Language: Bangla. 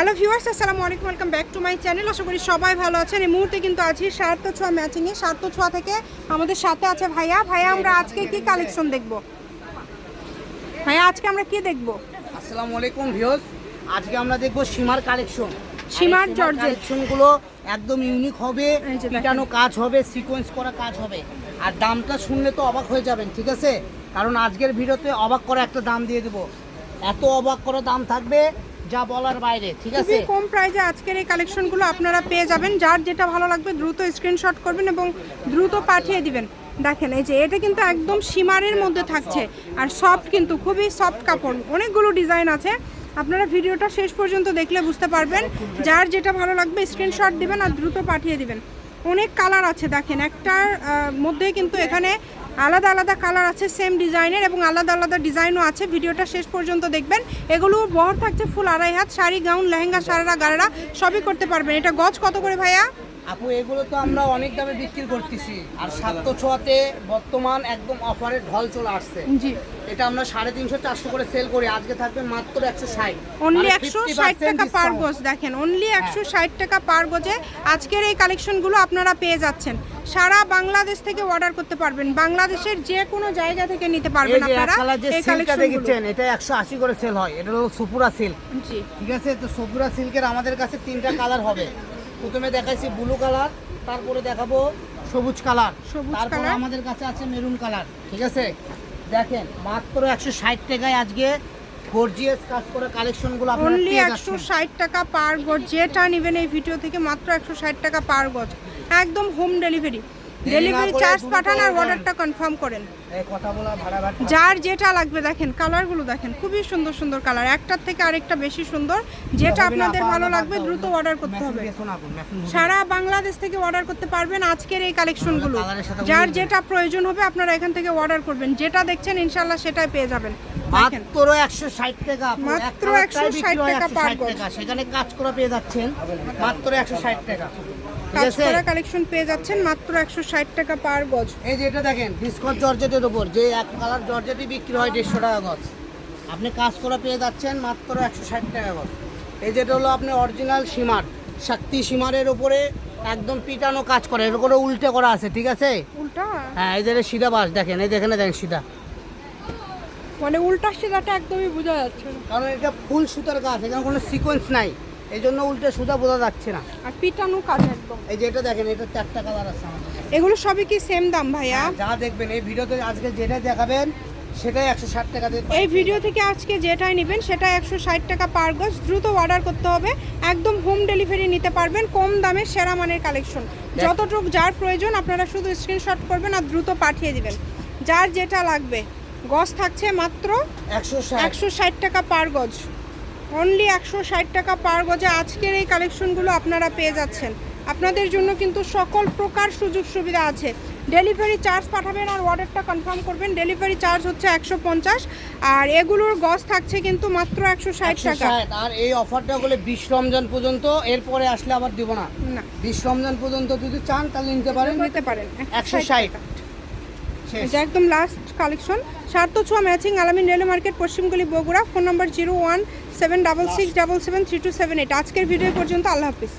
হ্যালো ভিউয়ার্স আসসালামু আলাইকুম welcome back to my channel আশা করি সবাই ভালো আছেন। এই মুহূর্তে কিন্তু আছি সার্থ ছোঁয়া ম্যাচিংয়ে সার্থ ছোঁয়া থেকে আমাদের সাথে আছে ভাইয়া। ভাইয়া আমরা আজকে কি কালেকশন দেখব? ভাইয়া আজকে আমরা কি দেখব? আসসালামু আলাইকুম ভিউস আজকে আমরা দেখব সীমার কালেকশন সীমার জর্জেট। কালেকশনগুলো একদম ইউনিক হবে। পিটানো কাজ হবে সিকোয়েন্স করা কাজ হবে। আর দামটা শুনলে তো অবাক হয়ে যাবেন ঠিক আছে? কারণ আজকের ভিডিওতে অবাক করা একটা দাম দিয়ে দেবো। এত অবাক করা দাম থাকবে যা বলার বাইরে ঠিক আছে? খুবই কম প্রাইজে আজকের এই কালেকশনগুলো আপনারা পেয়ে যাবেন। যার যেটা ভালো লাগবে দ্রুত স্ক্রিনশট করবেন এবং দ্রুত পাঠিয়ে দিবেন। দেখেন এই যে এটা কিন্তু একদম সীমারের মধ্যে থাকছে। আর সফট কিন্তু খুবই সফট কাপড়। অনেকগুলো ডিজাইন আছে। আপনারা ভিডিওটা শেষ পর্যন্ত দেখলে বুঝতে পারবেন। যার যেটা ভালো লাগবে স্ক্রিনশট দিবেন আর দ্রুত পাঠিয়ে দিবেন। অনেক কালার আছে দেখেন। একটার মধ্যে কিন্তু এখানে আলাদা আলাদা কালার আছে সেম ডিজাইনের এবং আলাদা আলাদা ডিজাইনও আছে। ভিডিওটা শেষ পর্যন্ত দেখবেন। এগুলো বহর থাকছে ফুল আড়াই হাত, শাড়ি, গাউন, লেহেঙ্গা, সারারা গাড়া সবই করতে পারবেন। এটা গজ কত করে ভাইয়া? আপু এগুলো তো আমরা অনেক দামে বিক্রি করতেছি। আর সাত্য ছোঁয়াতে বর্তমান একদম অফারের ঢল চলে আসছে। জি। এটা আমরা সাড়ে তিনশো চারশো করে সেল করি আজকে থাকবে মাত্র একশো ষাট। অনলি একশো ষাট টাকা পার গজ দেখেন অনলি একশো ষাট টাকা পার গজে আজকের এই কালেকশনগুলো আপনারা পেয়ে যাচ্ছেন। সারা বাংলাদেশ থেকে অর্ডার করতে পারবেন। বাংলাদেশের যে কোনো জায়গা থেকে নিতে পারবেন আপনারা এই সিল্কটা কালেকশনগুলো দেখেছেন এটা একশো আশি করে সেল হয়। এটা হলো সুপুরা সিল্ক জি। ঠিক আছে? তো সুপুরা সিল্কের আমাদের কাছে তিনটা কালার হবে। প্রথমে দেখাইছি ব্লু কালার তারপরে দেখাবো সবুজ কালার তারপরে। আমাদের কাছে আছে মেরুন কালার ঠিক আছে? দেখেন মাত্র একশো ষাট টাকায় আজকে গর্জিয়াস কাজ করা কালেকশনগুলো আপনারা অনলি টাকা পার গজ যেটা নেবেন এই ভিডিও থেকে মাত্র একশো ষাট টাকা পার গজ। একদম হোম ডেলিভারি ডেলিভারি চার্জ পাঠান আর অর্ডারটা কনফার্ম করেন। যার যেটা লাগবে দেখেন কালারগুলো দেখেন খুবই সুন্দর সুন্দর কালার। একটার থেকে আরেকটা বেশি সুন্দর। যেটা আপনাদের ভালো লাগবে দ্রুত অর্ডার করতে হবে। সারা বাংলাদেশ থেকে অর্ডার করতে পারবেন আজকের এই কালেকশনগুলো যার যেটা প্রয়োজন হবে আপনারা এখান থেকে অর্ডার করবেন। যেটা দেখছেন ইনশাল্লাহ সেটাই পেয়ে যাবেন। মাত্র একশো ষাট টাকা মাত্র এক কালারটাই 160 বিক্রি হয় টাকা পার টাকা। সেখানে কাজ করা পেয়ে যাচ্ছেন। মাত্র একশো ষাট টাকা। কাজ করা কালেকশন পেয়ে যাচ্ছেন মাত্র একশো ষাট টাকা পার গজ। এই যে এটা দেখেন ডিসকট জর্জেটের উপর। যে এক কালার জর্জেটই বিক্রি হয় দেড়শো টাকা গজ। আপনি কাজ করা পেয়ে যাচ্ছেন মাত্র একশো ষাট টাকা গজ। এই যেটা হলো আপনি অরিজিনাল সীমার। শক্তি সীমারের উপরে একদম পিটানো কাজ করে। এর উপরে উল্টে করা আছে ঠিক আছে? উল্টা? হ্যাঁ এই যে এটা সিধা বাস দেখেন এই দেখেন দেখেন সিধা। মানে উল্টা সিধাটা একদমই বোঝা যাচ্ছে না। কারণ এটা ফুল সুতার কাজ এখানে কোনো সিকোয়েন্স নাই। এই জন্য উল্টে সুতা বোঝা যাচ্ছে না। আর পিটানো কাজ একদম। এই যে এটা দেখেন এটা চারটা কালার আছে এগুলো সবই কি সেম দাম ভাইয়া? হ্যাঁ, যা দেখবেন এই ভিডিওতে আজকে যেটা দেখাবেন সেটাই একশো ষাট টাকা এই ভিডিও থেকে আজকে যেটাই নেবেন সেটা একশো ষাট টাকা পার গজ। দ্রুত অর্ডার করতে হবে। একদম হোম ডেলিভারি নিতে পারবেন কম দামে সেরা মানের কালেকশন যতটুকু যার প্রয়োজন আপনারা শুধু স্ক্রিনশট করবেন আর দ্রুত পাঠিয়ে দিবেন। যার যেটা লাগবে। গজ থাকছে মাত্র একশো ষাট। টাকা পার গজ। অনলি একশো ষাট টাকা পার গজে আজকের এই কালেকশনগুলো আপনারা পেয়ে যাচ্ছেন। আপনাদের জন্য কিন্তু সকল প্রকার সুযোগ সুবিধা আছে। ডেলিভারি চার্জ পাঠাবেন আর অর্ডারটা কনফার্ম করবেন। ডেলিভারি চার্জ হচ্ছে একশো পঞ্চাশ। আর এগুলোর গজ থাকছে কিন্তু মাত্র একশো ষাট টাকা। আর এই অফারটা হলে বিশ রমজান পর্যন্ত এরপরে আসলে আবার দিব না। না। বিশ রমজান পর্যন্ত যদি চান তাহলে নিতে পারেন। নিতে পারেন। একশো ষাট একদম লাস্ট কালেকশন। সার্থ ছোঁয়া matching Alamin rail market, পশ্চিমগুলি Bogura, phone number zero one seven double six double seven three two seven eight. আজকের ভিডিও পর্যন্ত, আল্লাহ হাফিজ।